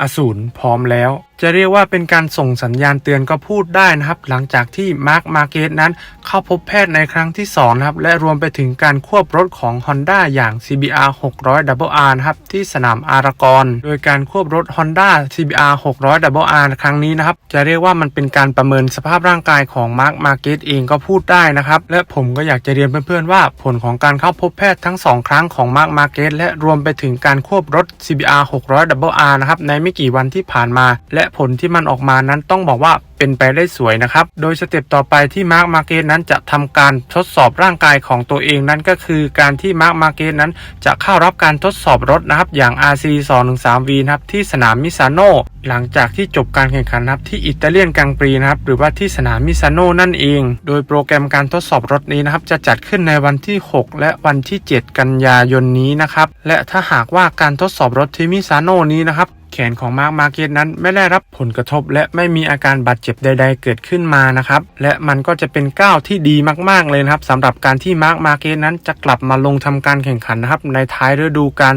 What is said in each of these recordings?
อสูรพร้อมแล้ว จะเรียกว่าเป็นการส่งสัญญาณเตือนก็พูดได้นะครับ หลังจากที่มาร์คมาเกตนั้นเข้าพบแพทย์ในครั้งที่2นะครับ และรวมไปถึงการควบรถของ Honda อย่าง CBR 600 WR นะครับ ที่สนามอารากอน โดยการควบรถ Honda CBR 600 WR ครั้งนี้นะครับ จะเรียกว่ามันเป็นการประเมินสภาพร่างกายของมาร์คมาเกตเองก็พูดได้นะครับ และผมก็อยากจะเรียนเพื่อนๆว่าผลของการเข้าพบแพทย์ทั้ง 2 ครั้งของมาร์คมาเกตและรวมไปถึงการควบรถ CBR 600 WR นะครับในไม่กี่วันที่ผ่านมา และผลที่มันออกมานั้นต้องบอกว่าเป็นไปได้สวยนะครับ โดยสเต็ปต่อไปที่มาร์คมาเกตนั้นจะทำการทดสอบร่างกายของตัวเองนั้นก็คือการที่มาร์คมาเกตนั้นจะเข้ารับการทดสอบรถนะครับอย่าง RC 213V นะครับที่สนามมิซาโนหลังจากที่จบการแข่งขันนะครับที่อิตาเลียนกังปรีนะครับหรือว่าที่สนามมิซาโนนั่นเอง โดยโปรแกรมการทดสอบรถนี้นะครับจะจัดขึ้นในวันที่ 6 และวันที่ 7 กันยายนนี้นะครับและถ้าหากว่าการทดสอบรถที่มิซาโนนี้นะครับ แขนของมาร์คมาร์เก็ตนั้นไม่ได้รับผลกระทบ และไม่มีอาการบาดเจ็บใด ๆ เกิดขึ้นมานะครับและมันก็จะเป็นก้าวที่ดีมากๆเลยนะครับสำหรับการที่มาร์คมาร์เก็ตนั้นจะกลับมาลงทำการแข่งขันนะครับในท้ายฤดูกาล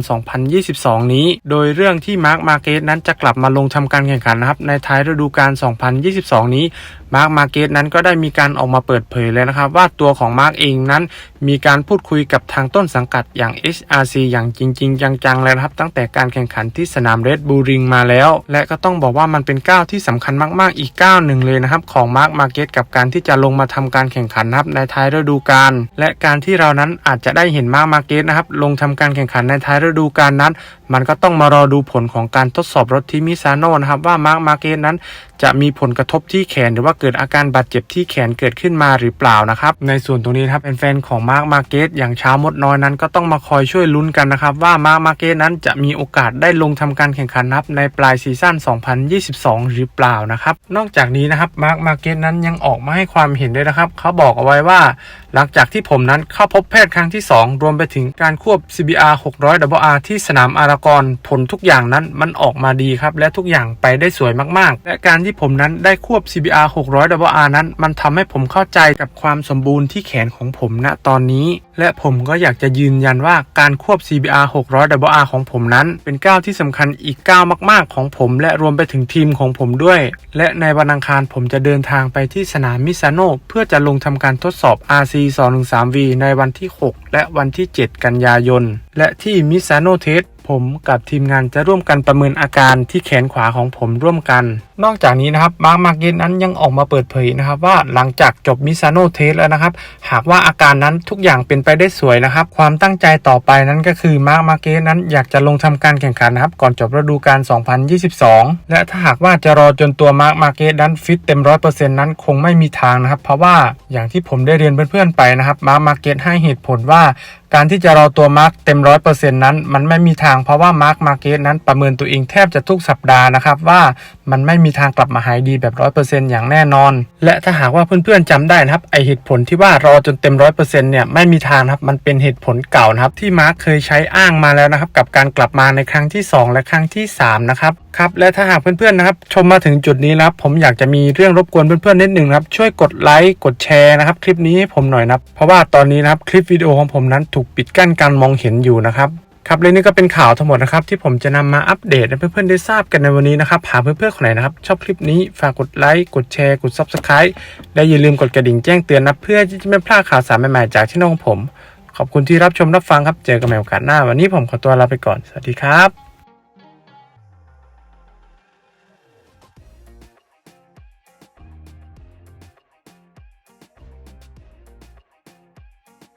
2022 นี้ โดยเรื่องที่มาร์คมาร์เก็ตนั้นจะกลับมาลงทำการแข่งขันนะครับในท้ายฤดูกาล 2022 นี้ มาร์คมาร์เก็ตนั้นก็ได้มีการออกมาเปิดเผยเลยนะครับ ว่าตัวของมาร์กเองนั้น มีการพูดคุยกับทางต้นสังกัดอย่าง HRC อย่างจริง ๆ จังๆเลยนะครับ ตั้งแต่การแข่งขันที่สนามเรดบูริงมาแล้ว และก็ต้องบอกว่ามันเป็นก้าวที่สำคัญมากๆอีกก้าวหนึ่งเลยนะครับ ของมาร์คมาร์เก็ตกับการที่จะลงมาทำการแข่งขันนะครับในท้ายฤดูกาลและการที่เรานั้นอาจจะได้เห็นมาร์คมาร์เก็ตนะครับลงทำการแข่งขันในท้ายฤดูกาลนั้นมันก็ต้องมารอดูผลของการทดสอบรถที่มิซาโน่นะครับ ว่ามาร์คมาร์เก็ตนั้น จะมีผลกระทบที่แขนหรือว่าเกิดอาการบาดเจ็บที่แขนเกิดขึ้นมาหรือเปล่านะครับ ในส่วนตรงนี้นะครับแฟนๆของมาร์คมาร์เก็ตอย่างเช้ามดน้อยนั้น ก็ต้องมาคอยช่วยลุ้นกันนะครับ ว่ามาร์คมาร์เก็ตนั้นจะมีโอกาสได้ลงทำการแข่งขันนับในปลายซีซั่น 2022 หรือเปล่านะครับนอกจากนี้นะครับมาร์คมาร์เก็ตนั้นยังออกมาให้ความเห็นด้วยนะครับเขาบอกเอาไว้ว่า หลังจากที่ผมนั้นเข้าพบแพทย์ครั้งที่ 2 รวมไปถึงการควบ CBR 600 WR ที่สนามอารากอนผลทุกอย่างนั้นมันออกมาดีครับ และทุกอย่างไปได้สวยมากๆ และการที่ผมนั้นได้ควบ CBR 600 WR นั้น มันทำให้ผมเข้าใจกับความสมบูรณ์ที่แขนของผมณตอนนี้ และผมก็อยากจะยืนยันว่าการควบ CBR 600 WR ของผมนั้น เป็นก้าวที่สำคัญอีกก้าวมากๆ ของผม และรวมไปถึงทีมของผมด้วย และในวันอังคารผมจะเดินทางไปที่สนามมิซาโนเพื่อจะลงทำการทดสอบ RC 213V ในวันที่ 6 และวันที่ 7 กันยายน และที่มิซาโนเทส ผมกับทีมงานจะร่วมกันประเมินอาการที่แขนขวาของผมร่วมกัน นอกจากนี้นะครับมาร์คมาร์เก็ตนั้นยังออกมาเปิดเผยนะครับว่าหลังจากจบมิซานโนเทสแล้วนะครับ หากว่าอาการนั้นทุกอย่างเป็นไปได้สวยนะครับ ความตั้งใจต่อไปนั้นก็คือมาร์คมาร์เก็ตนั้นอยากจะลงทำการแข่งขันนะครับ ก่อนจบฤดูกาล 2022 และถ้าหากว่าจะรอจนตัวมาร์คมาร์เก็ตนั้นฟิตเต็มร้อยเปอร์เซ็นต์นั้นคงไม่มีทางนะครับ เพราะว่าอย่างที่ผมได้เรียนเพื่อนๆไปนะครับมาร์คมาร์เก็ตให้เหตุผลว่า การที่จะรอตัวมาร์กเต็มร้อยเปอร์เซ็นต์นั้น มันไม่มีทางเพราะว่ามาร์กมาร์เก็ตนั้นประเมินตัวเองแทบจะทุกสัปดาห์นะครับว่ามันไม่มีทางกลับมาหายดีแบบร้อยเปอร์เซ็นต์อย่างแน่นอน และถ้าหากว่าเพื่อนๆจำได้นะครับไอเหตุผลที่ว่ารอจนเต็มร้อยเปอร์เซ็นต์เนี่ยไม่มีทางครับมันเป็นเหตุผลเก่านะครับที่มาร์กเคยใช้อ้างมาแล้วนะครับกับการกลับมาในครั้งที่ 2 และครั้งที่3นะครับครับและถ้าหากเพื่อนๆนะครับชมมาถึงจุดนี้แล้วผมอยากจะมีเรื่องรบกวนเพื่อนๆนิดหนึ่งครับช่วยกดไลค์กดแชร์นะครับคลิปนี้ให้ผมหน่อยนะเพราะว่าตอนนี้นะครับคลิปวิดีโอของผมนั้นถูกปิดกั้นการมองเห็นอยู่นะครับครับและนี่ก็เป็นข่าวทั้งหมดนะครับที่ผมจะนำมาอัปเดตให้เพื่อนๆได้ทราบกันในวันนี้นะครับหากเพื่อนๆคนไหนนะครับชอบคลิปนี้ฝากกดไลค์กดแชร์กด Subscribe และอย่าลืมกดกระดิ่งแจ้งเตือนนะเพื่อที่จะไม่พลาดข่าวสารใหม่ๆจากช่องของผม ขอบคุณที่รับชมรับฟังครับเจอกันใหม่โอกาสหน้า วันนี้ผมขอตัวลาไปก่อนสวัสดีครับ